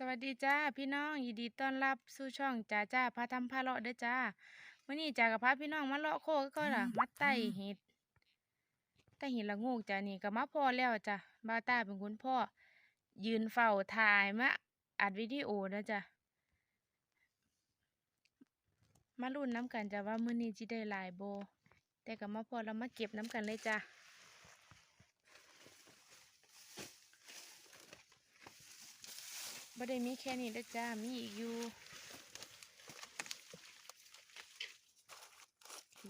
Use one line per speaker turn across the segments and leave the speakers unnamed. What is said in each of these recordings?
สวัสดีจ้าพี่น้องยินดีต้อนรับสู่ช่องจ้าจ้าพาทำพาเลาะเด้อจ้าวันนี้จ้ากับพาพี่น้องมาเลาะโคกก็ล่ะมาไต่เห็ดไต่เห็ดละโงกจ้านี่ก็มาพอแล้วจ้ะบาวตาเป็นคนพ่อ ยืนเฝ้าถ่ายมาอัดวิดีโอนะจ้ะมาลุ้นน้ำกันจ้ะว่ามื้อนี้จิได้หลายโบ แต่ก็มาพอแล้วมาเก็บน้ำกันเลยจ้ะ บ่ได้มีแค่นี้เด้จ้า มีอีกอยู่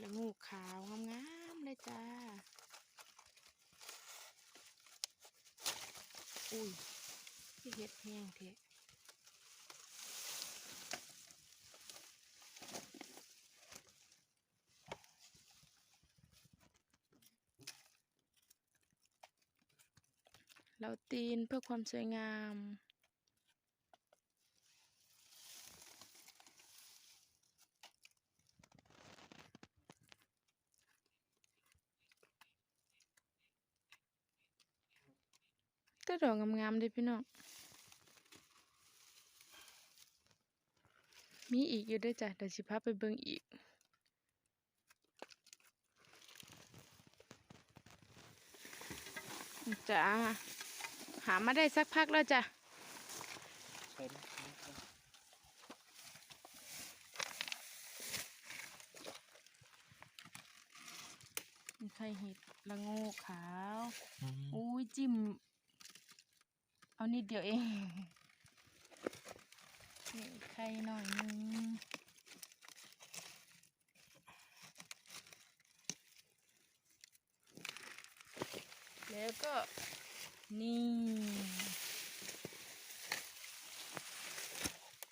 ละงูขาวงามๆเลยจ้า อุ้ยที่เฮ็ดแห้งเทะเราตีนเพื่อความสวยงาม ก็ดอกงามๆเลยพี่น้อง มีอีกอยู่ด้วยจ้ะเดี๋ยวสิพาไปเบิ่งอีก จ้าหามาได้สักพักแล้วจ้ะ
ใช่ไหม
มีไข่เห็ดละโงกขาว อุ้ยจิ้ม เอานิดเดียวเองนี่ไข่หน่อยนึงแล้วก็นี่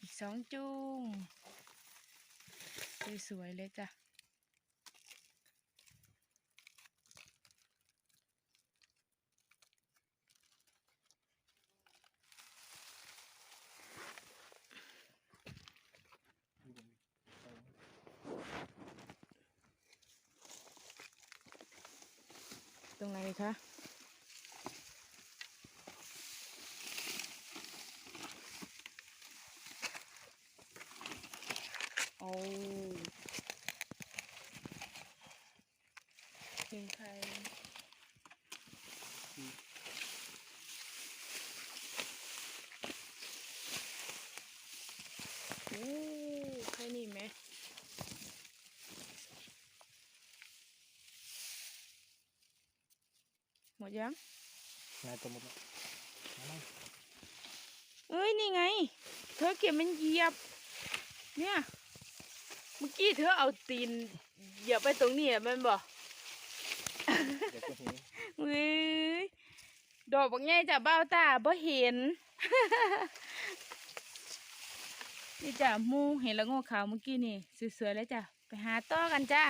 อีกสองจุ้งสวยๆเลยจ้ะ ต รงไหนคะโอ้เพลงไทยโอ้ใครนี่ไหม ห มดยัง
นายตัวหมดแล้วมา
เอ้ยนี่ไง เธอเก็บมันเหยียบ เนี่ยเมื่อกี้เธอเอาตีนเหยียบไปตรงนี้อะแมันบอก
เดี๋ยวก็เห็น
เฮ้ยดอกบางแง่จะเบ้าตาบ่เห็น นี่จ้ะหมูเห็นแล้วโง่ขาวเมื่อกี้นี่สวยๆแล้วจ้ะไปหาต่อกันจ้า